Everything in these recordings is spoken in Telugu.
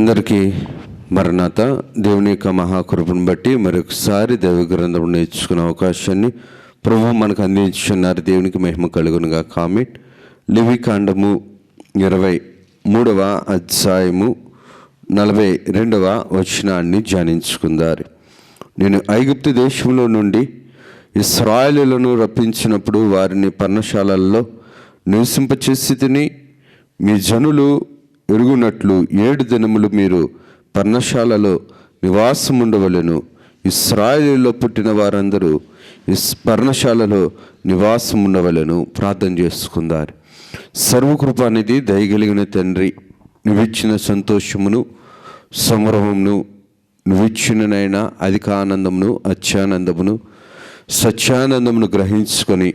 అందరికీ మరణాత దేవుని యొక్క మహాకృపను బట్టి మరొకసారి దైవ గ్రంథం నేర్చుకునే అవకాశాన్ని ప్రభు మనకు అందించున్నారు. దేవునికి మహిమ కలుగునుగా కామెంట్ లివి కాండము ఇరవై మూడవ అధ్యాయము నలభై రెండవ వచనాన్ని ధ్యానించుకుందారు. నేను ఐగుప్తు దేశంలో నుండి ఇస్రాయలులను రప్పించినప్పుడు వారిని పర్ణశాలల్లో నివసింపచేసి తిని మీ జనులు ఎరుగునట్లు ఏడు దినములు మీరు పర్ణశాలలో నివాసం ఉండవలెను ఇస్రాయేలీలో పుట్టిన వారందరూ ఇస్ పర్ణశాలలో నివాసం ఉండవలెను ప్రార్థన చేసుకుందారు అనేది దయగలిగిన తండ్రి నువ్విచ్చిన సంతోషమును సంభ్రమమును నువ్విచ్చిననైనా అధిక ఆనందమును అత్యానందమును సత్యానందమును గ్రహించుకొని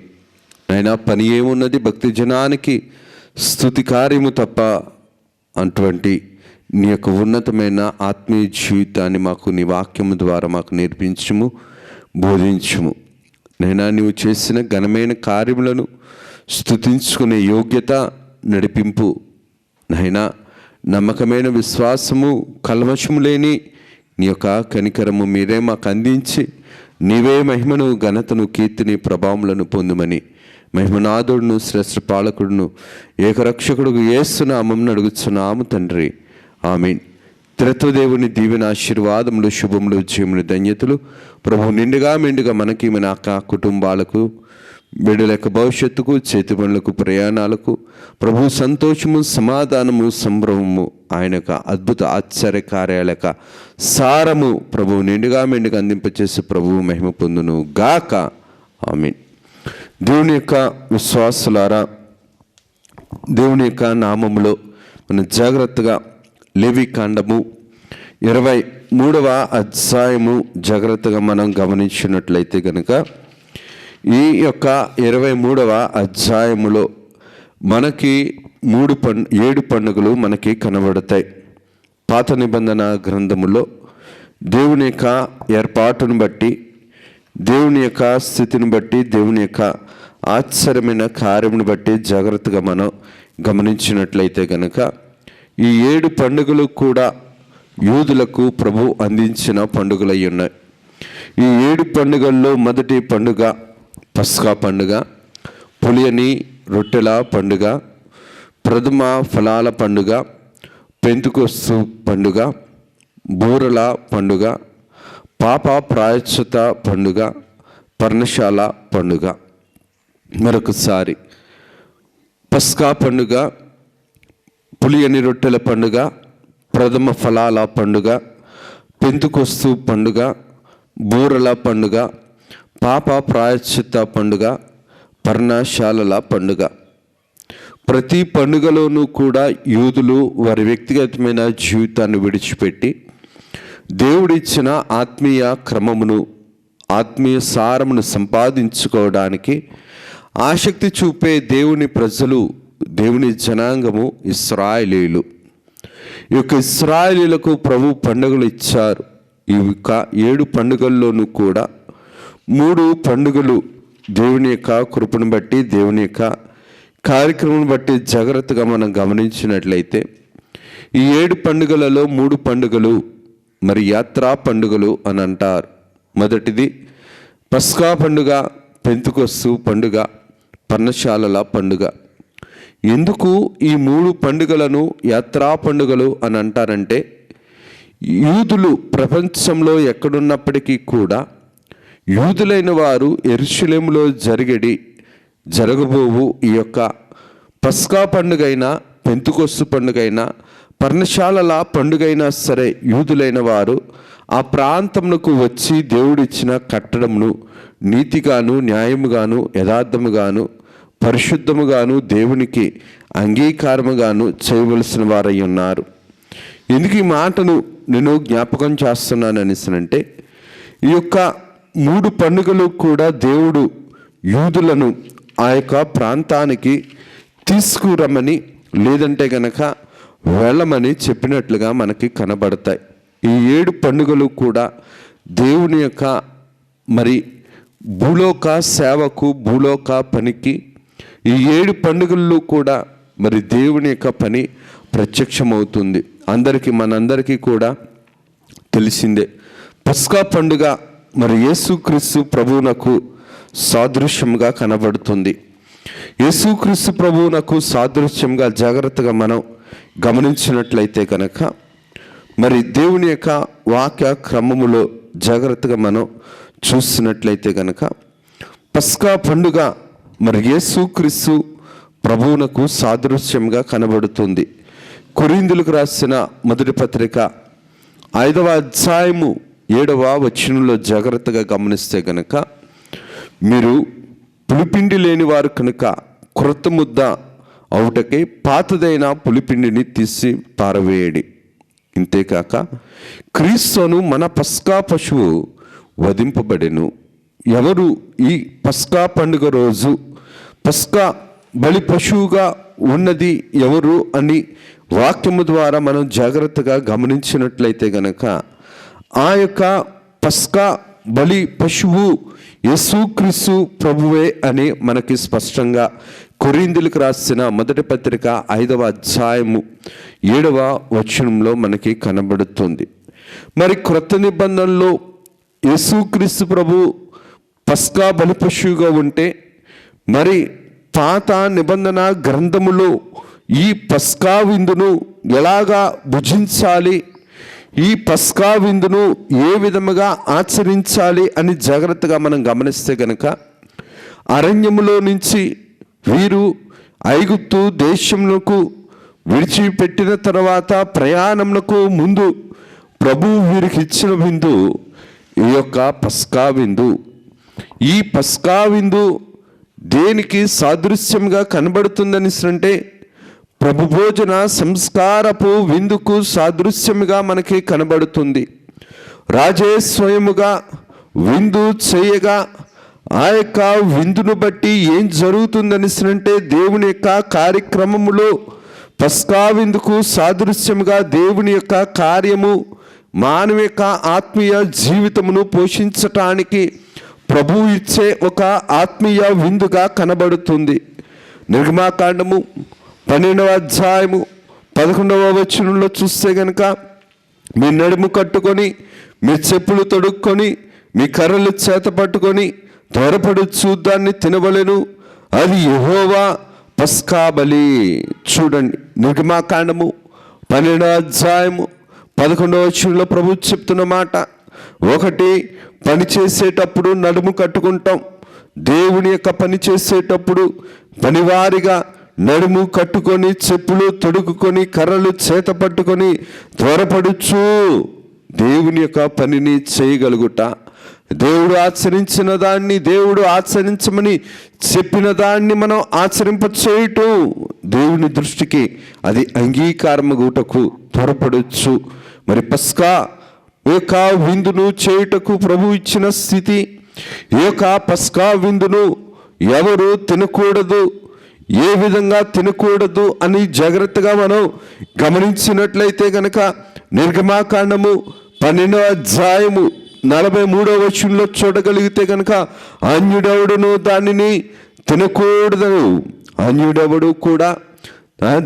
అయినా పని ఏమున్నది? భక్తి జనానికి స్థుతి కార్యము తప్ప అటువంటి నీ యొక్క ఉన్నతమైన ఆత్మీయ జీవితాన్ని మాకు నీ వాక్యము ద్వారా మాకు నేర్పించము బోధించము. నైనా నీవు చేసిన ఘనమైన కార్యములను స్థుతించుకునే యోగ్యత నడిపింపు. నైనా నమ్మకమైన విశ్వాసము కల్మషము లేని నీ యొక్క కనికరము మీరే మాకు అందించి నీవే మహిమను ఘనతను కీర్తిని ప్రభావములను పొందుమని మహిమనాథుడును శ్రేష్ఠ పాలకుడును ఏకరక్షకుడు ఏసునామం అడుగుతున్నాము తండ్రి. ఆమెన్. త్రిత్వదేవుని దీవెన ఆశీర్వాదములు శుభములు జీవుని ధన్యతలు. ప్రభు నిండుగా మెండుగా మనకి మన అక్క కుటుంబాలకు బిడ్డల భవిష్యత్తుకు చేతి పనులకు ప్రయాణాలకు ప్రభు సంతోషము సమాధానము సంభ్రమము ఆయన యొక్క అద్భుత ఆశ్చర్య కార్యాలక సారము ప్రభు నిండుగా మెండుగా అందింపచేసి ప్రభువు మహిమ పొందును గాక ఆమెన్. దేవుని యొక్క విశ్వాసులారా దేవుని యొక్క నామములో మనం జాగ్రత్తగా లేవి కాండము ఇరవై మూడవ అధ్యాయము జాగ్రత్తగా మనం గమనించినట్లయితే కనుక ఈ యొక్క ఇరవై మూడవ అధ్యాయములో మనకి మూడు పం ఏడు పండుగలు మనకి కనబడతాయి. పాత నిబంధన గ్రంథములో దేవుని యొక్క ఏర్పాటును బట్టి దేవుని యొక్క స్థితిని బట్టి దేవుని యొక్క ఆశ్చర్యమైన కార్యమును బట్టి జాగ్రత్తగా మనం గమనించినట్లయితే కనుక ఈ ఏడు పండుగలు కూడా యూదులకు ప్రభు అందించిన పండుగలై ఉన్నాయి. ఈ ఏడు పండుగల్లో మొదటి పండుగ పస్కా పండుగ పులియని రొట్టెల పండుగ ప్రథమ ఫలాల పండుగ పెంతుకొస్తు పండుగ బూరల పండుగ పాప ప్రాయశ్చిత పండుగ పర్ణశాల పండుగ. మరొకసారి పస్కా పండుగ పులియని రొట్టెల పండుగ ప్రథమ ఫలాల పండుగ పెంతుకొస్తు పండుగ బూరల పండుగ పాప ప్రాయశ్చిత పండుగ పర్ణశాలల పండుగ. ప్రతి పండుగలోనూ కూడా యూదులు వారి వ్యక్తిగతమైన జీవితాన్ని విడిచిపెట్టి దేవుడిచ్చిన ఆత్మీయ క్రమమును ఆత్మీయ సారమును సంపాదించుకోవడానికి ఆసక్తి చూపే దేవుని ప్రజలు దేవుని జనాంగము ఇస్రాయలీలు. ఈ యొక్క ఇస్రాయలీలకు ప్రభు పండుగలు ఇచ్చారు. ఈ యొక్క ఏడు పండుగల్లోనూ కూడా మూడు పండుగలు దేవుని యొక్క కృపను బట్టి దేవుని యొక్క కార్యక్రమం బట్టి జాగ్రత్తగా మనం గమనించినట్లయితే ఈ ఏడు పండుగలలో మూడు పండుగలు మరి యాత్రా పండుగలు అని అంటారు. మొదటిది పస్కా పండుగ పెంతుకొస్తు పండుగ పర్ణశాలల పండుగ. ఎందుకు ఈ మూడు పండుగలను యాత్రా పండుగలు అని అంటారంటే యూదులు ప్రపంచంలో ఎక్కడున్నప్పటికీ కూడా యూదులైన వారు ఎరుషులేములో జరిగడి జరగబోవు ఈ యొక్క పస్కా పండుగైనా పెంతుకొస్తు పండుగైనా పర్ణశాలల పండుగైనా సరే యూదులైన వారు ఆ ప్రాంతమునకు వచ్చి దేవుడిచ్చిన కట్టడమును నీతిగాను న్యాయముగాను యథార్థముగాను పరిశుద్ధముగాను దేవునికి అంగీకారముగాను చేయవలసిన వారై ఉన్నారు. ఎందుకు ఈ మాటను నేను జ్ఞాపకం చేస్తున్నాను అనేసినంటే ఈ యొక్క మూడు పండుగలు కూడా దేవుడు యూదులను ఆ యొక్క ప్రాంతానికి తీసుకురమ్మని లేదంటే గనక వెళ్ళమని చెప్పినట్లుగా మనకి కనబడతాయి. ఈ ఏడు పండుగలు కూడా దేవుని యొక్క మరి భూలోక సేవకు భూలోక పనికి ఈ ఏడు పండుగల్లో కూడా మరి దేవుని యొక్క పని ప్రత్యక్షమవుతుంది. అందరికీ మనందరికీ కూడా తెలిసిందే. పస్కా పండుగ మరి యేసుక్రీస్తు ప్రభువునకు సాదృశ్యంగా కనబడుతుంది. యేసుక్రీస్తు ప్రభువునకు సాదృశ్యంగా జాగ్రత్తగా మనం గమనించినట్లయితే కనుక మరి దేవుని యొక్క వాక్య క్రమములో జాగ్రత్తగా మనం చూసినట్లయితే కనుక పస్కా పండుగ మరి యేసుక్రీస్తు ప్రభువునకు సాదృశ్యంగా కనబడుతుంది. కొరిందులకు రాసిన మొదటి పత్రిక ఐదవ అధ్యాయము ఏడవ వచనంలో జాగ్రత్తగా గమనిస్తే గనక మీరు పులిపిండి లేని వారు కనుక క్రొత్త ముద్ద అవుటకై పాతదైన పులిపిండిని తీసి పారవేయడి. ఇంతేకాక క్రీస్తును మన పస్కా పశువు వధింపబడెను. ఎవరు ఈ పస్కా పండుగ రోజు పస్కా బలి పశువుగా ఉన్నది ఎవరు అని వాక్యము ద్వారా మనం జాగ్రత్తగా గమనించినట్లయితే గనక ఆ యొక్క పస్కా బలి పశువు యేసుక్రీస్తు ప్రభువే అని మనకి స్పష్టంగా కొరిందులకు రాసిన మొదటి పత్రిక ఐదవ అధ్యాయము ఏడవ వచనంలో మనకి కనబడుతుంది. మరి క్రొత్త నిబంధనలో యేసుక్రీస్తు ప్రభు పస్కా బలిపశువుగా ఉంటే మరి పాత నిబంధన గ్రంథములో ఈ పస్కా విందును ఎలాగా భుజించాలి? ఈ పస్కా విందును ఏ విధముగా ఆచరించాలి అని జాగ్రత్తగా మనం గమనిస్తే గనక అరణ్యములో నుంచి వీరు ఐగుప్తు దేశములకు విడిచిపెట్టిన తర్వాత ప్రయాణములకు ముందు ప్రభు వీరికి ఇచ్చిన విందు ఈ యొక్క పస్కా విందు. ఈ పస్కా విందు దేనికి సాదృశ్యంగా కనబడుతుందని అంటే ప్రభు భోజన సంస్కారపు విందుకు సాదృశ్యముగా మనకి కనబడుతుంది. రాజే స్వయముగా విందు చేయగా ఆ యొక్క విందును బట్టి ఏం జరుగుతుందని అంటే దేవుని యొక్క కార్యక్రమములో పస్కా విందుకు సాదృశ్యముగా దేవుని యొక్క కార్యము మానవ యొక్క ఆత్మీయ జీవితమును పోషించటానికి ప్రభు ఇచ్చే ఒక ఆత్మీయ విందుగా కనబడుతుంది. నిర్మాకాండము పన్నెండవ అధ్యాయము పదకొండవ వచనంలో చూస్తే గనక మీ నడుము కట్టుకొని మీ చెప్పులు తొడుక్కొని మీ కర్రలు చేత పట్టుకొని త్వరపడుచు దాన్ని తినవలెను. అది యహోవా పస్కాబలి చూడండి నిర్గమాకాండము పన్నెండో అధ్యాయము పదకొండవ వచనంలో ప్రభు చెప్తున్న మాట. ఒకటి పని చేసేటప్పుడు నడుము కట్టుకుంటాం. దేవుని యొక్క పని చేసేటప్పుడు పనివారిగా నడుము కట్టుకొని చెప్పులు తొడుగుకొని కర్రలు చేత పట్టుకొని త్వరపడుచు దేవుని యొక్క పనిని చేయగలుగుట. దేవుడు ఆచరించిన దాన్ని దేవుడు ఆచరించమని చెప్పిన దాన్ని మనం ఆచరింప చేయటం దేవుని దృష్టికి అది అంగీకారమగుటకు త్వరపడవచ్చు మరి పస్కా ఈ యొక్క విందును చేయుటకు ప్రభు ఇచ్చిన స్థితి ఈ యొక్క పస్కా విందును ఎవరు తినకూడదు ఏ విధంగా తినకూడదు అని జాగ్రత్తగా మనం గమనించినట్లయితే గనక నిర్గమాకాండము పన్నెండవ అధ్యాయము నలభై మూడవ వచనంలో చూడగలిగితే కనుక అన్యుడెవడును దానిని తినకూడదు అన్యుడెవడు కూడా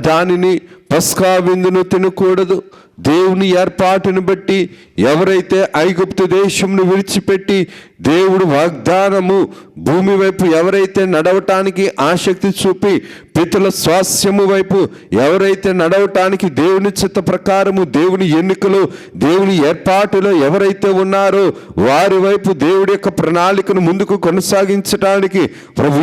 దానిని పస్కా విందును తినకూడదు. దేవుని ఏర్పాటును బట్టి ఎవరైతే ఐగుప్తు దేశంను విడిచిపెట్టి దేవుడు వాగ్దానము భూమి వైపు ఎవరైతే నడవటానికి ఆసక్తి చూపి పితుల స్వాస్యము వైపు ఎవరైతే నడవటానికి దేవుని చిత్త ప్రకారము దేవుని ఎన్నికలు దేవుని ఏర్పాటులో ఎవరైతే ఉన్నారో వారి వైపు దేవుడి యొక్క ప్రణాళికను ముందుకు కొనసాగించటానికి ప్రభు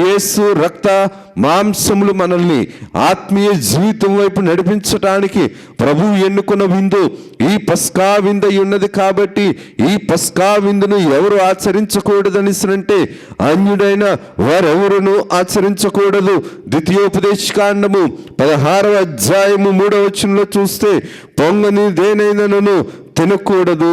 రక్త మాంసములు మనల్ని ఆత్మీయ జీవితం వైపు నడిపించటానికి ప్రభు ఎన్నుకున్న విందు ఈ పస్కా విందు ఉన్నది కాబట్టి ఈ పస్కా విందును ఎవరు ఆచరించకూడదని అంటే అన్యుడైన వారెవరును ఆచరించకూడదు. ద్వితీయోపదేశకాండము పదహారవ అధ్యాయము మూడవ వచనంలో చూస్తే పొంగని దేనైనను తినకూడదు.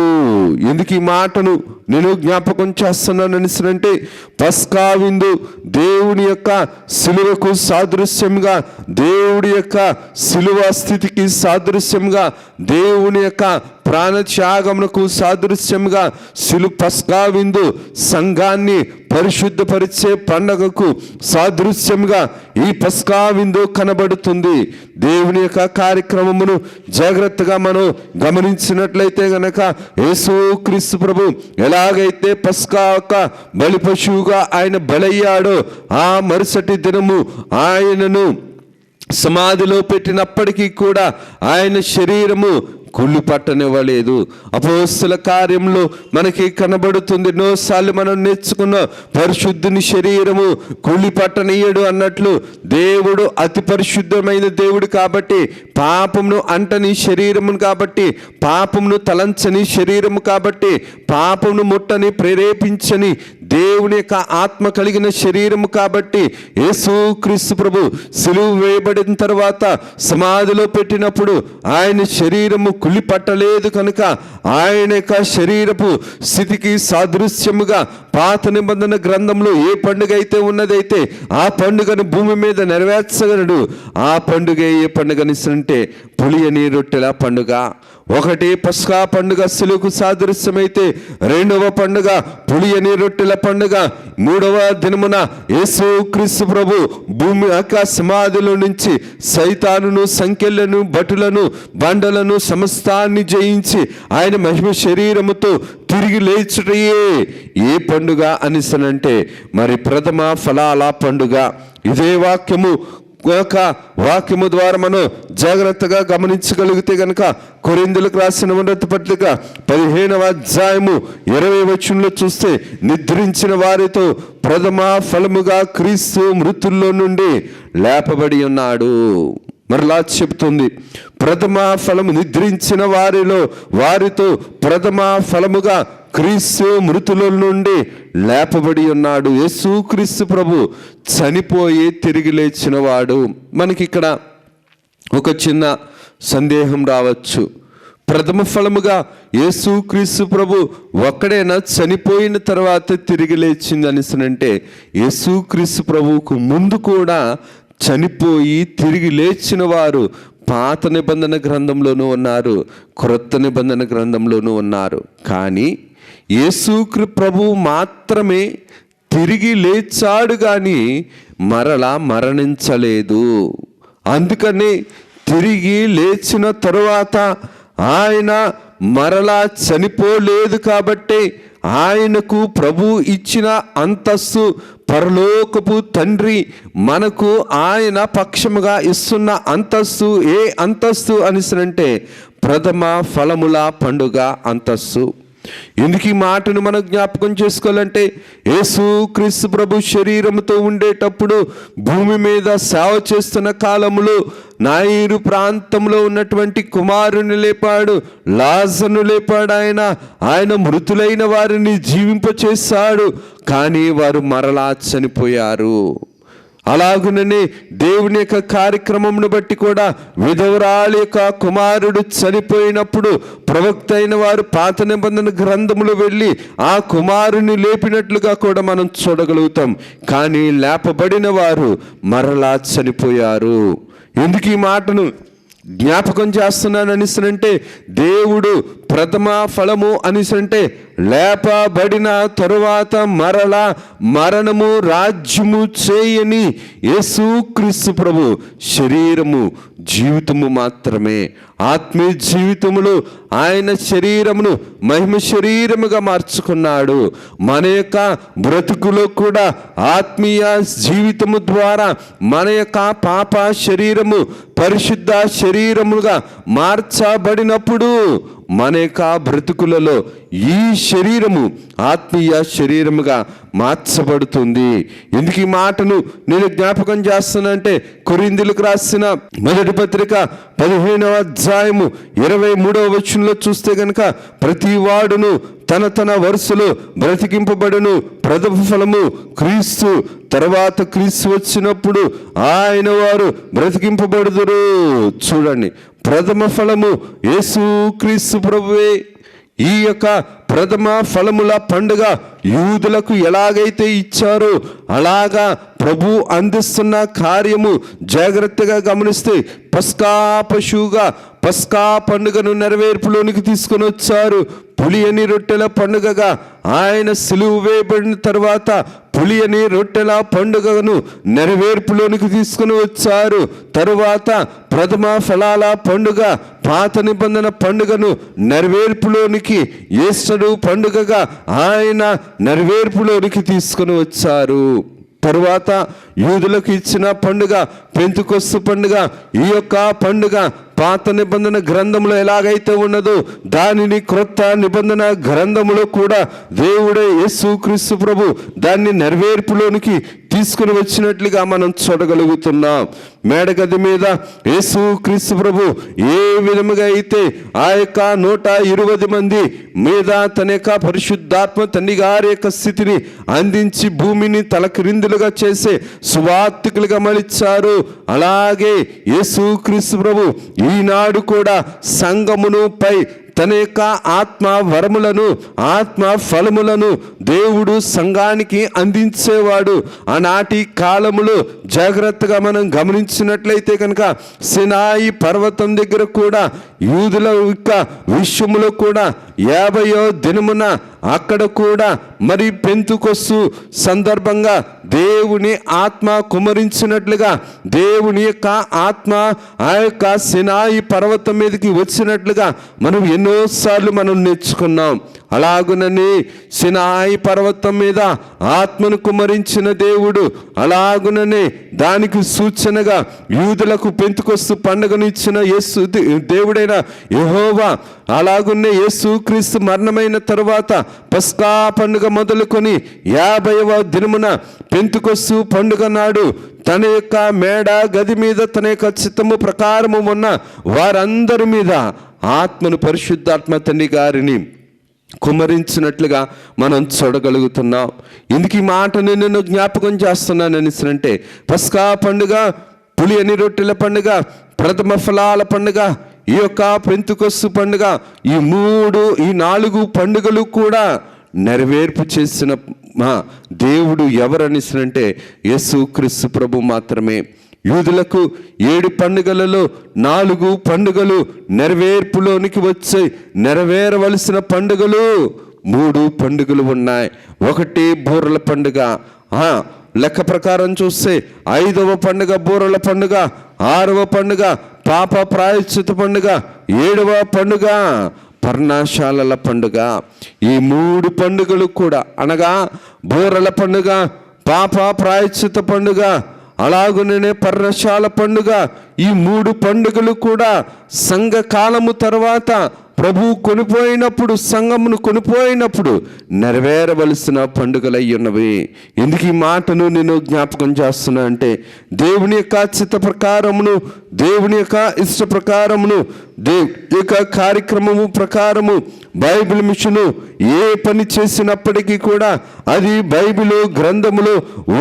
ఎందుకు ఈ మాటను నేను జ్ఞాపకం చేస్తున్నాను అంటే పస్కా విందు దేవుని యొక్క సిలువకు సాదృశ్యంగా దేవుడి యొక్క సిలువ స్థితికి సాదృశ్యంగా దేవుని యొక్క ప్రాణ త్యాగమునకు సాదృశ్యంగా సిలు పస్కా విందు సంఘాన్ని పరిశుద్ధపరిచే పండగకు సాదృశ్యంగా ఈ పస్కా విందు కనబడుతుంది. దేవుని యొక్క కార్యక్రమమును జాగ్రత్తగా మనం గమనించినట్లయితే గనక యేసు క్రీస్తు ప్రభు ఎలాగైతే పస్కా యొక్క బలి పశువుగా ఆయన బలయ్యాడో ఆ మరుసటి దినము ఆయనను సమాధిలో పెట్టినప్పటికీ కూడా ఆయన శరీరము కుళ్ళు పట్టనివ్వలేదు. అపోస్తుల కార్యంలో మనకి కనబడుతుంది. ఎన్నోసార్లు మనం నేర్చుకున్న పరిశుద్ధుని శరీరము కుళ్ళి పట్టనీయడు అన్నట్లు దేవుడు అతి పరిశుద్ధమైన దేవుడు కాబట్టి పాపమును అంటని శరీరమును కాబట్టి పాపమును తలంచని శరీరము కాబట్టి పాపమును ముట్టని ప్రేరేపించని దేవుని యొక్క ఆత్మ కలిగిన శరీరము కాబట్టి యేసు క్రీస్తు ప్రభు సిలువు వేయబడిన తర్వాత సమాధిలో పెట్టినప్పుడు ఆయన శరీరము కులి పట్టలేదు కనుక ఆయన యొక్క శరీరపు స్థితికి సాదృశ్యముగా పాత నిబంధన గ్రంథంలో ఏ పండుగ అయితే ఉన్నదైతే ఆ పండుగను భూమి మీద నెరవేర్చగలడు. ఆ పండుగ ఏ పండుగనిస్తుంటే పులియని రొట్టెల పండుగ. ఒకటి పస్కా పండుగ సిలుకు సాదృశ్యమైతే రెండవ పండుగ పులియని రొట్టెల పండుగ మూడవ దినమున యేసు క్రీస్తు ప్రభు భూమి యొక్క నుంచి సైతానును సంఖ్యలను భటులను బండలను సమస్తాన్ని జయించి ఆయన మహిమ శరీరముతో తిరిగి లేచుటయే. ఏ పండుగ అనిసనంటే మరి ప్రథమ ఫలాల పండుగ. ఇదే వాక్యము యొక్క వాక్యము ద్వారా మనం జాగ్రత్తగా గమనించగలిగితే గనక కొరిందులకు రాసిన ఉన్నత పత్రిక పదిహేనవ అధ్యాయము ఇరవై వచ్చంలో చూస్తే నిద్రించిన వారితో ప్రథమ ఫలముగా క్రీస్తు మృతుల్లో నుండి లేపబడి ఉన్నాడు. మరలా చెప్తుంది ప్రథమ ఫలము నిద్రించిన వారిలో వారితో ప్రథమ ఫలముగా క్రీస్తు మృతుల నుండి లేపబడి ఉన్నాడు. యేసు క్రీస్తు ప్రభు చనిపోయి తిరిగి లేచిన వాడు. మనకి ఇక్కడ ఒక చిన్న సందేహం రావచ్చు. ప్రథమ ఫలముగా యేసు క్రీస్తు ప్రభు ఒక్కడైనా చనిపోయిన తర్వాత తిరిగి లేచింది అనిసనంటే యేసు క్రీస్తు ప్రభువుకు ముందు కూడా చనిపోయి తిరిగి లేచిన వారు పాత నిబంధన గ్రంథంలోనూ ఉన్నారు క్రొత్త నిబంధన గ్రంథంలోనూ ఉన్నారు. కానీ యేసుక్రి ప్రభు మాత్రమే తిరిగి లేచాడు కానీ మరలా మరణించలేదు. అందుకని తిరిగి లేచిన తరువాత ఆయన మరలా చనిపోలేదు కాబట్టి ఆయనకు ప్రభు ఇచ్చిన అంతస్తు పరలోకపు తండ్రి మనకు ఆయన పక్షముగా ఇస్తున్న అంతస్తు ఏ అంతస్తు అనిసనంటే ప్రథమ ఫలముల పండుగ అంతస్తు. ఎందుకు ఈ మాటను మనం జ్ఞాపకం చేసుకోవాలంటే యేసు క్రీస్తు ప్రభు శరీరముతో ఉండేటప్పుడు భూమి మీద సేవ చేస్తున్న కాలంలో నాయిరు ప్రాంతంలో ఉన్నటువంటి కుమారుని లేపాడు లాజను లేపాడు ఆయన. ఆయన మృతులైన వారిని జీవింపచేశాడు కానీ వారు మరలా చనిపోయారు. అలాగుననే దేవుని యొక్క కార్యక్రమంను బట్టి కూడా విధవరాలి యొక్క కుమారుడు చనిపోయినప్పుడు ప్రవక్త అయిన వారు పాత నిబంధన గ్రంథములు వెళ్ళి ఆ కుమారుని లేపినట్లుగా కూడా మనం చూడగలుగుతాం. కానీ లేపబడిన వారు మరలా చనిపోయారు. ఎందుకు ఈ మాటను జ్ఞాపకం చేస్తున్నాను అనిసనంటే దేవుడు ప్రథమ ఫలము అనిసంటే లేపబడిన తరువాత మరల మరణము రాజ్యము చేయని యేసుక్రీస్తు ప్రభు శరీరము జీవితము మాత్రమే. ఆత్మీయ జీవితములో ఆయన శరీరమును మహిమ శరీరముగా మార్చుకున్నాడు. మన యొక్క బ్రతుకులో కూడా ఆత్మీయ జీవితము ద్వారా మన యొక్క పాప శరీరము పరిశుద్ధ శరీరముగా మార్చబడినప్పుడు మన యొక్క బ్రతుకులలో ఈ శరీరము ఆత్మీయ శరీరముగా మార్చబడుతుంది. ఎందుకు ఈ మాటను నేను జ్ఞాపకం చేస్తానంటే కొరిందులకు రాసిన మొదటి పత్రిక పదిహేనవ అధ్యాయము ఇరవై మూడవ వచనంలో చూస్తే గనక ప్రతి వాడును తన తన వరుసలో బ్రతికింపబడును. ప్రథమ ఫలము క్రీస్తు తర్వాత క్రీస్తు వచ్చినప్పుడు ఆయన వారు బ్రతికింపబడుదురు. చూడండి ప్రథమ ఫలము యేసు క్రీస్తు ప్రభువే. ఈ యొక్క ప్రథమ ఫలముల పండుగ యూదులకు ఎలాగైతే ఇచ్చారో అలాగా ప్రభు అందిస్తున్న కార్యము జాగ్రత్తగా గమనిస్తే పస్కా పశువుగా పస్కా పండుగను నెరవేర్పులోనికి తీసుకొని వచ్చారు. పులియని రొట్టెల పండుగగా ఆయన సిలువు వేయబడిన తర్వాత పులియని రొట్టెల పండుగను నెరవేర్పులోనికి తీసుకుని వచ్చారు. తరువాత ప్రథమ ఫలాల పండుగ పాత నిబంధన పండుగను నెరవేర్పులోనికి ఈస్టరు పండుగగా ఆయన నెరవేర్పులోనికి తీసుకుని వచ్చారు. తరువాత యూదులకు ఇచ్చిన పండుగ పెంతుకొస్తు పండుగ ఈ యొక్క పండుగ పాత నిబంధన గ్రంథంలో ఎలాగైతే ఉన్నదో దానిని క్రొత్త నిబంధన గ్రంథములో కూడా దేవుడే యేసు క్రీస్తు ప్రభు దాన్ని నెరవేర్పులోనికి తీసుకుని వచ్చినట్లుగా మనం చూడగలుగుతున్నాం. మేడగది మీద యేసు క్రీస్తు ప్రభు ఏ విధముగా అయితే ఆ యొక్క నూట ఇరవై మంది మీద తన యొక్క పరిశుద్ధాత్మ తండ్రి గారి యొక్క స్థితిని అందించి భూమిని తలక్రిందులుగా చేసే సువార్థికులుగా మలిచారు అలాగే యేసుక్రీస్తు ప్రభు ఈనాడు కూడా సంగమును పై తన యొక్క ఆత్మ వరములను ఆత్మ ఫలములను దేవుడు సంఘానికి అందించేవాడు. ఆనాటి కాలములో జాగ్రత్తగా మనం గమనించినట్లయితే కనుక సినాయి పర్వతం దగ్గర కూడా యూదుల యొక్క విషయములో కూడా యాభయో దినమున అక్కడ కూడా మరి పెంతుకొస్తు సందర్భంగా దేవుని ఆత్మ కుమరించినట్లుగా దేవుని యొక్క ఆత్మ ఆ యొక్క సినాయి పర్వతం మీదకి వచ్చినట్లుగా మనం ఎన్నోసార్లు మనం నేర్చుకున్నాం. అలాగునని సినాయి పర్వతం మీద ఆత్మను కుమరించిన దేవుడు అలాగుననే దానికి సూచనగా యూదులకు పెంతుకొస్తు పండుగను ఇచ్చిన యేసు దేవుడైన యహోవా అలాగున్నే యేసు క్రీస్తు మరణమైన తరువాత పస్కా పండుగ మొదలుకొని యాభైవ దినమున పెంతుకొస్తు పండుగ నాడు తన యొక్క మేడ గది మీద తన యొక్క చిత్తము ప్రకారము ఉన్న వారందరి మీద ఆత్మను పరిశుద్ధాత్మ తండ్రి గారిని కుమరించినట్లుగా మనం చూడగలుగుతున్నాం. ఇందుకు ఈ మాటని నేను జ్ఞాపకం చేస్తున్నాను అంటే పస్కా పండుగ పులి అని రొట్టెల పండుగ ప్రథమ ఫలాల పండుగ ఈ యొక్క పెంతుకొస్సు పండుగ ఈ మూడు ఈ నాలుగు పండుగలు కూడా నెరవేర్పు చేసిన మా దేవుడు ఎవరనిసినంటే యేసు క్రీస్తు ప్రభు మాత్రమే. యూదులకు ఏడు పండుగలలో నాలుగు పండుగలు నెరవేర్పులోనికి వచ్చాయి నెరవేరవలసిన పండుగలు మూడు పండుగలు ఉన్నాయి. ఒకటి బూరల పండుగ. లెక్క ప్రకారం చూస్తే ఐదవ పండుగ బూరల పండుగ ఆరవ పండుగ పాప ప్రాయశ్చిత పండుగ ఏడవ పండుగ. పర్ణశాలల పండుగ. ఈ మూడు పండుగలు కూడా అనగా బూరల పండుగ పాప ప్రాయశ్చిత పండుగ అలాగునే పర్ణశాల పండుగ. ఈ మూడు పండుగలు కూడా సంఘ కాలము తర్వాత ప్రభు కొనిపోయినప్పుడు సంఘమును కొనిపోయినప్పుడు నెరవేరవలసిన పండుగలై ఉన్నవి. ఎందుకు ఈ మాటను నేను జ్ఞాపకం చేస్తున్నా అంటే దేవుని యొక్క చిత్త ప్రకారమును దేవుని యొక్క ఇష్ట ప్రకారమును యొక్క కార్యక్రమము ప్రకారము బైబిల్ మిషను ఏ పని చేసినప్పటికీ కూడా అది బైబిల్ గ్రంథములో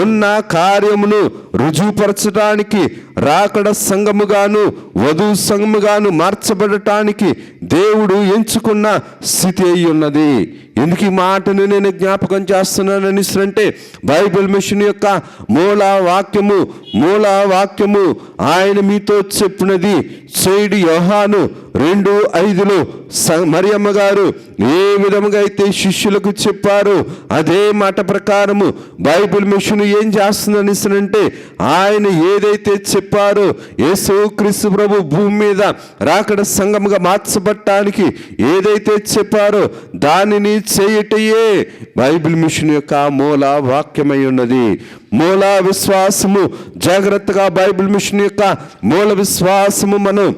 ఉన్న కార్యమును రుజువుపరచడానికి రాకడ సంఘముగాను వధు సంఘముగాను మార్చబడటానికి దేవుడు ఎంచుకున్న స్థితి అయి ఉన్నది. ఎందుకు ఈ మాటను నేను జ్ఞాపకం చేస్తున్నానని అంటే బైబిల్ మిషన్ యొక్క మూల వాక్యము మూల వాక్యము ఆయన మీతో చెప్పినది. చేయుడు యోహాను రెండు ఐదులో స- మరియమ్మ గారు ఏ విధముగా అయితే శిష్యులకు చెప్పారు అదే మాట ప్రకారము బైబిల్ మిషన్ ఏం చేస్తుందని అంటే ఆయన ఏదైతే చెప్పారో యేసు క్రీస్తు ప్రభు భూమి మీద రాకడ సంఘముగా మార్చబట్టానికి ఏదైతే చెప్పారో దానిని చేయటయే బైబిల్ మిషన్ యొక్క మూల వాక్యమై ఉన్నది. మూల విశ్వాసము జాగ్రత్తగా బైబిల్ మిషన్ యొక్క మూల విశ్వాసము మనం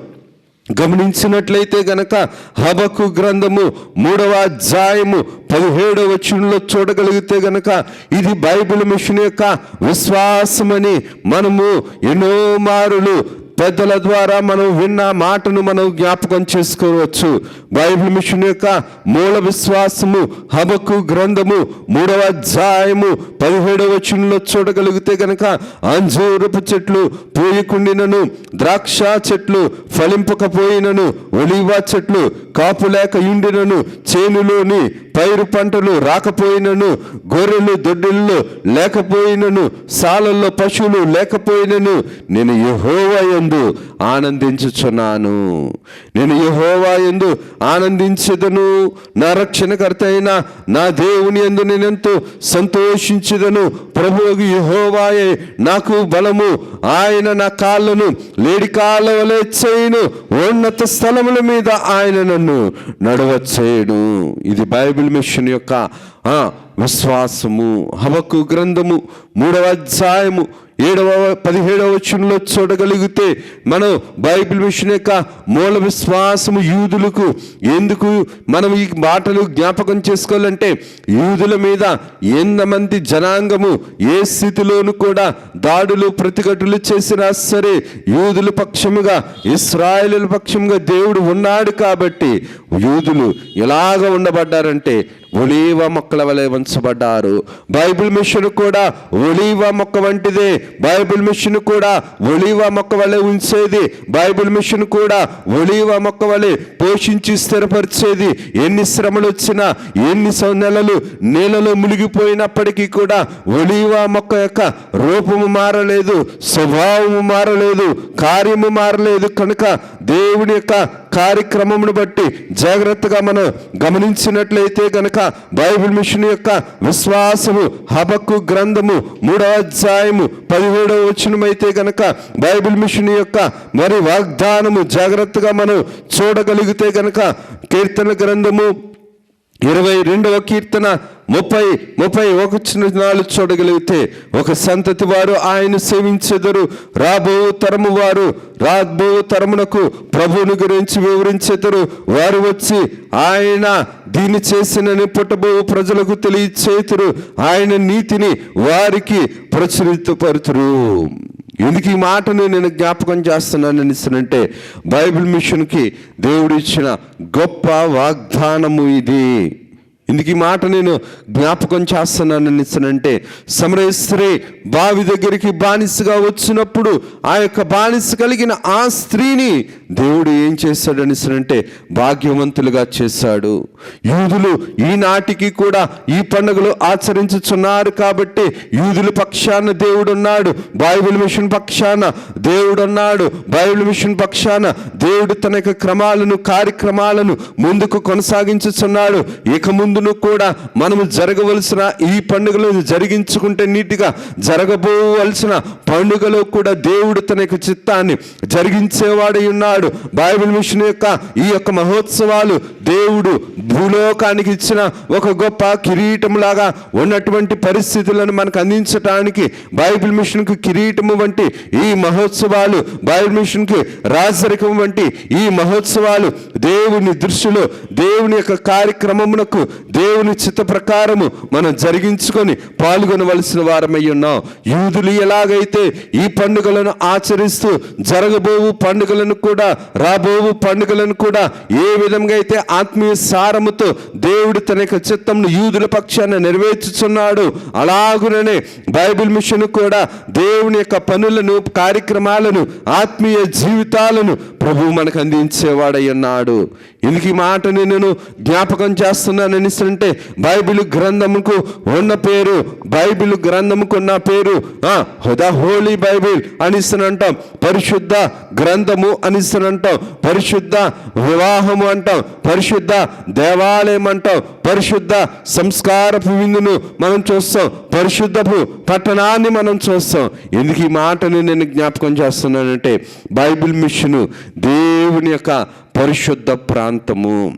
గమనించినట్లయితే గనక హబకు గ్రంథము మూడవ అధ్యాయము పదిహేడవ వచనంలో చూడగలిగితే గనక ఇది బైబిల్ మిషన్ యొక్క విశ్వాసమని మనము ఎన్నో మారులు పెద్దల ద్వారా మనం విన్న మాటను మనం జ్ఞాపకం చేసుకోవచ్చు. బైబిల్ మిషన్ యొక్క మూల విశ్వాసము హబకు గ్రంథము మూడవ అధ్యాయము పదిహేడవ వచనంలో చూడగలిగితే గనక అంజూరపు చెట్లు పూయకుండినను ద్రాక్ష చెట్లు ఫలింపకపోయినను ఒలివ చెట్లు కాపు లేక యుండినను చేనులోని పైరు పంటలు రాకపోయినను గొర్రెలు దొడ్డిల్లో లేకపోయినను సాలల్లో పశువులు లేకపోయినను నేను యహోవయందు ఆనందించుచున్నాను. నేను యహోవా ఎందు ఆనందించదను. నా రక్షణకర్త అయిన నా దేవుని యందు నేనెంతో సంతోషించదను. ప్రభువు యహోవాయే నాకు బలము. ఆయన నా కాళ్ళను లేడి కాళ్ళ వలె చేయను. ఉన్నత స్థలముల మీద ఆయన నన్ను నడవచ్చేయడు ఇది బైబిల్ మిషన్ యొక్క విశ్వాసము. హవకు గ్రంథము మూడవ అధ్యాయము ఏడవ పదిహేడవ వచనంలో చూడగలిగితే మనం బైబిల్ మిషన్ యొక్క మూల విశ్వాసము యూదులకు ఎందుకు మనం ఈ మాటలు జ్ఞాపకం చేసుకోవాలంటే యూదుల మీద ఎంతమంది జనాంగము ఏ స్థితిలోనూ కూడా దాడులు ప్రతిఘటులు చేసినా సరే యూదుల పక్షముగా ఇస్రాయలుల పక్షముగా దేవుడు ఉన్నాడు కాబట్టి యూదులు ఎలాగ ఉండబడ్డారంటే ఒలీవ మొక్కల వలె ఉంచబడ్డారు బైబిల్ మిషన్ కూడా ఒలీవ మొక్క వంటిదే. బైబిల్ మిషన్ కూడా ఒలివ మొక్క వలె ఉంచేది. బైబిల్ మిషన్ కూడా ఒలివ మొక్క వలె పోషించి స్థిరపరిచేది. ఎన్ని శ్రమలు వచ్చినా ఎన్ని నెలలు నీళ్ళలో మునిగిపోయినప్పటికీ కూడా ఒలివ మొక్క యొక్క రూపము మారలేదు స్వభావము మారలేదు కార్యము మారలేదు. కనుక దేవుని యొక్క కార్యక్రమమును బట్టి జాగ్రత్తగా మనం గమనించినట్లయితే గనక బైబిల్ మిషన్ యొక్క విశ్వాసము హబక్కు గ్రంథము మూడవ అధ్యాయము పదిహేడవ వచనమైతే గనక బైబిల్ మిషన్ యొక్క మరి వాగ్దానము జాగ్రత్తగా మనం చూడగలిగితే గనక కీర్తన గ్రంథము ఇరవై రెండవ కీర్తన ముప్పై ముప్పై ఒక నాలుగు చూడగలిగితే ఒక సంతతి వారు ఆయన సేవించెదరు. రాబో తరము వారు రాబో తరమునకు ప్రభువుని గురించి వివరించెదరు. వారు వచ్చి ఆయన దీన్ని చేసిన పుట్టబో ప్రజలకు తెలియచేతురు. ఆయన నీతిని వారికి ప్రచురితపరుతురు. ఎందుకు ఈ మాటను నేను జ్ఞాపకం చేస్తున్నాను అనిస్తానంటే బైబిల్ మిషన్కి దేవుడిచ్చిన గొప్ప వాగ్దానము ఇది. ఇందుకు ఈ మాట నేను జ్ఞాపకం చేస్తున్నాను. అనిస్తానంటే సమరేశ్వరి బావి దగ్గరికి బానిసగా వచ్చినప్పుడు ఆ యొక్క బానిస కలిగిన ఆ స్త్రీని దేవుడు ఏం చేశాడు అనిస్తానంటే భాగ్యవంతులుగా చేశాడు యూదులు ఈనాటికి కూడా ఈ పండుగలు ఆచరించుచున్నారు కాబట్టి యూదుల పక్షాన దేవుడు ఉన్నాడు బైబిల్ మిషన్ పక్షాన దేవుడు ఉన్నాడు బైబిల్ మిషన్ పక్షాన దేవుడు తన యొక్క క్రమాలను కార్యక్రమాలను ముందుకు కొనసాగించుచున్నాడు. ఇక ముందు ముందును కూడా మనము జరగవలసిన ఈ పండుగలను జరిగించుకుంటే నీటిగా జరగబోవలసిన పండుగలో కూడా దేవుడు తన యొక్క చిత్తాన్ని జరిగించేవాడై ఉన్నాడు. బైబిల్ మిషన్ యొక్క ఈ యొక్క మహోత్సవాలు దేవుడు భూలోకానికి ఇచ్చిన ఒక గొప్ప కిరీటం లాగా ఉన్నటువంటి పరిస్థితులను మనకు అందించడానికి బైబిల్ మిషన్కు కిరీటము వంటి ఈ మహోత్సవాలు బైబిల్ మిషన్కి రాజరికం వంటి ఈ మహోత్సవాలు దేవుని దృష్టిలో దేవుని యొక్క కార్యక్రమమునకు దేవుని చిత్త ప్రకారము మనం జరిగించుకొని పాల్గొనవలసిన వారమై ఉన్నాం. యూదులు ఎలాగైతే ఈ పండుగలను ఆచరిస్తూ జరగబోవు పండుగలను కూడా రాబోవు పండుగలను కూడా ఏ విధంగా అయితే ఆత్మీయ సారముతో దేవుడు తన యొక్క చిత్తంను యూదుల పక్షాన నెరవేర్చుచున్నాడు అలాగుననే బైబిల్ మిషన్ కూడా దేవుని యొక్క పనులను కార్యక్రమాలను ఆత్మీయ జీవితాలను ప్రభు మనకు అందించేవాడై ఉన్నాడు. ఇందుకు ఈ మాటని నేను జ్ఞాపకం చేస్తున్నానని అనిస్తుంటే బైబిల్ గ్రంథముకు ఉన్న పేరు బైబిల్ గ్రంథముకు ఉన్న పేరు ద హోలీ బైబిల్ అనిస్తనంటాం. పరిశుద్ధ గ్రంథము అనిస్తనంటాం. పరిశుద్ధ వివాహము అంటాం. పరిశుద్ధ దేవాలయం అంటాం. పరిశుద్ధ సంస్కారపు విందును మనం చూస్తాం. పరిశుద్ధపు పట్టణాన్ని మనం చూస్తాం. ఎందుకు ఈ మాటని నేను జ్ఞాపకం చేస్తున్నానంటే బైబిల్ మిషను దేవుని యొక్క పరిశుద్ధ ప్రాంతము.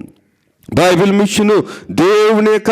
బైబిల్ మిషను దేవుని యొక్క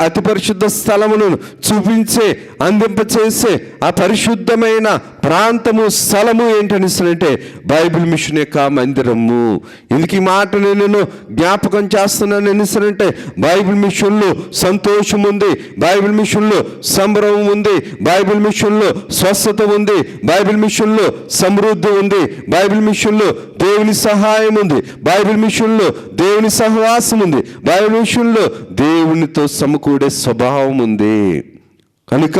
అతి పరిశుద్ధ స్థలమును చూపించే అందింపచేసే ఆ పరిశుద్ధమైన ప్రాంతము స్థలము ఏంటనిస్తుందంటే బైబిల్ మిషన్ యొక్క మందిరము. ఇందుకు ఈ మాట నేను జ్ఞాపకం చేస్తున్నాను ఎనిస్తానంటే బైబిల్ మిషన్లో సంతోషం ఉంది బైబిల్ మిషన్లో సంబరం ఉంది బైబిల్ మిషన్లో స్వస్థత ఉంది బైబిల్ మిషన్లో సమృద్ధి ఉంది బైబిల్ మిషన్లో దేవుని సహాయం ఉంది బైబిల్ మిషన్లో దేవుని సహవాసం ఉంది బైబిల్ మిషన్లో దేవుని దేవునితో సమకూడే స్వభావం ఉంది. కనుక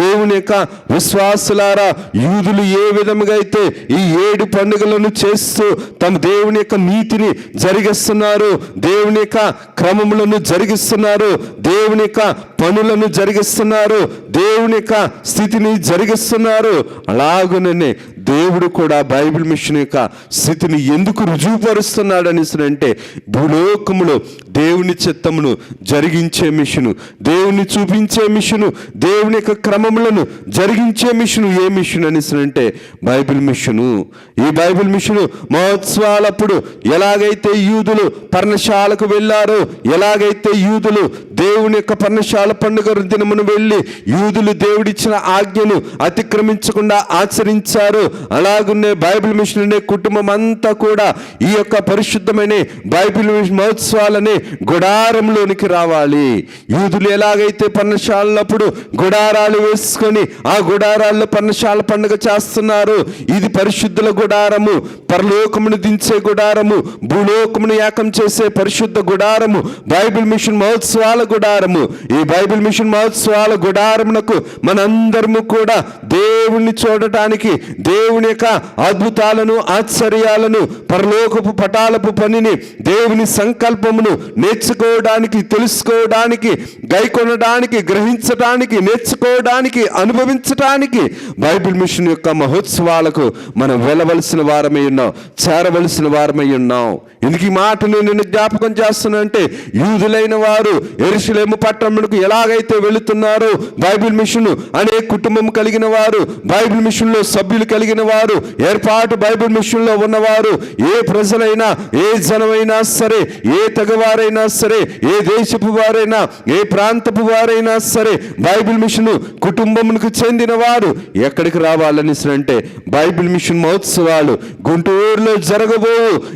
దేవుని యొక్క విశ్వాసులారా యూదులు ఏ విధముగా అయితే ఈ ఏడు పండుగలను చేస్తూ తమ దేవుని యొక్క నీతిని జరిగిస్తున్నారు దేవుని యొక్క క్రమములను జరిగిస్తున్నారు దేవుని యొక్క పనులను జరిగిస్తున్నారు దేవుని యొక్క స్థితిని జరిగిస్తున్నారు అలాగుననే దేవుడు కూడా బైబిల్ మిషన్ యొక్క స్థితిని ఎందుకు రుజువుపరుస్తున్నాడు అనేసి అంటే భూలోకములో దేవుని చిత్తమును జరిగించే మిషను దేవుని చూపించే మిషను దేవుని యొక్క క్రమములను జరిగించే మిషను ఏ మిషన్ అనేసి అంటే బైబిల్ మిషను. ఈ బైబిల్ మిషను మహోత్సవాలప్పుడు ఎలాగైతే యూదులు పర్ణశాలకు వెళ్ళారో ఎలాగైతే యూదులు దేవుని యొక్క పర్ణశాల పండుగ దినమును వెళ్ళి యూదులు దేవుడిచ్చిన ఆజ్ఞను అతిక్రమించకుండా ఆచరించారు. అలాగున్నే బైబిల్ మిషన్ అనే కుటుంబం అంతా కూడా ఈ యొక్క పరిశుద్ధమైన బైబిల్ మహోత్సవాలనే గుడారంలోనికి రావాలి. యూదులు ఎలాగైతే పర్ణశాలప్పుడు గుడారాలు వేసుకొని ఆ గుడారాల్లో పర్ణశాల పండుగ చేస్తున్నారు ఇది పరిశుద్ధుల గుడారము పరలోకమును దించే గుడారము భూలోకమును ఏకం చేసే పరిశుద్ధ గుడారము బైబిల్ మిషన్ మహోత్సవాల గుడారము. ఈ బైబిల్ మిషన్ మహోత్సవాల గుడారమునకు మనందరము కూడా దేవుణ్ణి చూడటానికి దేవుని యొక్క అద్భుతాలను ఆశ్చర్యాలను పరలోకపు పటాలపు పనిని దేవుని సంకల్పమును నేర్చుకోవడానికి తెలుసుకోవడానికి గైకొనడానికి గ్రహించడానికి నేర్చుకోవడానికి అనుభవించడానికి బైబిల్ మిషన్ యొక్క మహోత్సవాలకు మనం వెళ్ళవలసిన వారమై ఉన్నాం చేరవలసిన వారమై ఉన్నాం. ఎందుకు ఈ మాట నేను జ్ఞాపకం చేస్తున్నా అంటే యూదులైన వారు ఎరుసలేము పట్టణమునకు ఎలాగైతే వెళుతున్నారో బైబిల్ మిషన్ అనే కుటుంబం కలిగిన వారు బైబిల్ మిషన్లో సభ్యులు కలిగిన వారు ఏర్పాటు బైబిల్ మిషన్లో ఉన్నవారు ఏ ప్రజలైనా ఏ జనమైనా సరే ఏ తెగవారైనా సరే ఏ దేశపు వారైనా ఏ ప్రాంతపు వారైనా సరే బైబిల్ మిషన్ కుటుంబమునకు చెందిన వారు ఎక్కడికి రావాలని అంటే బైబిల్ మిషన్ మహోత్సవాలు గుంటూరులో జరగబో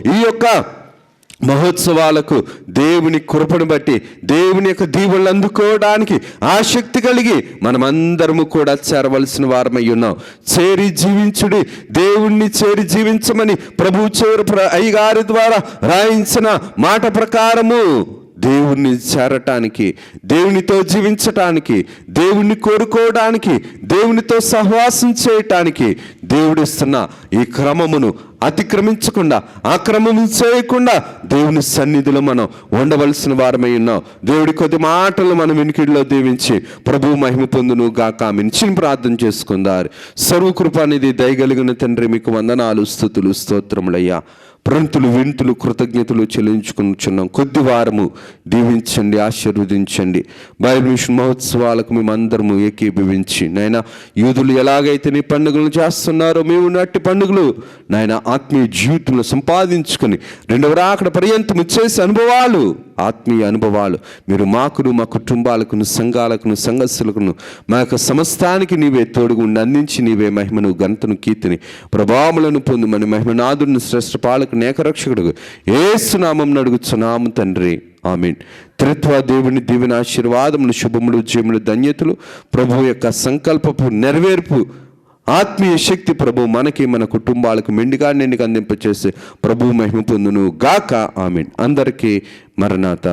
ఈ యొక్క మహోత్సవాలకు దేవుని కృపను బట్టి దేవుని యొక్క దీవులను అందుకోవడానికి ఆసక్తి కలిగి మనమందరము కూడా చేరవలసిన వారమై ఉన్నాం. చేరి జీవించుడి దేవుణ్ణి చేరి జీవించమని ప్రభు చేరు ప్ర- అయ్యగారి ద్వారా రాయించిన మాట ప్రకారము దేవుణ్ణి చేరటానికి దేవునితో జీవించటానికి దేవుణ్ణి కోరుకోవడానికి దేవునితో సహవాసం చేయటానికి దేవుడిస్తున్న ఈ క్రమమును అతిక్రమించకుండా ఆక్రమం చేయకుండా దేవుని సన్నిధిలో మనం ఉండవలసిన వారమై ఉన్నాం. దేవుడి కొద్ది మాటలు మనం వినికిడిలో దీవించి ప్రభు మహిమ పొందును గాక. మించిన ప్రార్థన చేసుకుందారు. సర్వకృప అనేది దయగలిగిన తండ్రి మీకు వందనాలు స్థుతులు స్తోత్రములయ్యా. ప్రంతులు వింతులు కృతజ్ఞతలు చెల్లించుకుంటున్నాం. కొద్ది వారము దీవించండి ఆశీర్వదించండి. బైబిల్ మిషన్ మహోత్సవాలకు మేము అందరము ఏకీభవించి నాయన యూదులు ఎలాగైతే నీ పండుగలు చేస్తున్నారో మేము నట్టి పండుగలు నాయన ఆత్మీయ జీవితంలో సంపాదించుకొని రెండవ రాకడ పర్యంతము చేసే అనుభవాలు ఆత్మీయ అనుభవాలు. మీరు మాకును మా కుటుంబాలకును సంఘాలకును సంఘస్సులకును మా యొక్క సమస్తానికి నీవే తోడుగుండి అందించి నీవే మహిమను ఘనతను కీర్తిని ప్రభావములను పొందుమని మన మహిమనాథుని శ్రేష్ఠ పాలకు నేకరక్షకుడు ఏసునామం నడుగుచున్నాము తండ్రి. ఆమె త్రిత్వ దేవుని దీవెన ఆశీర్వాదములు శుభములు జీవులు ధన్యతలు ప్రభు యొక్క సంకల్పపు నెరవేర్పు ఆత్మీయ శక్తి ప్రభు మనకి మన కుటుంబాలకు మెండుగా నిండుగా అందింపచేసి ప్రభు మహిమ పొందును గాక ఆమెన్. అందరికీ మరణాత.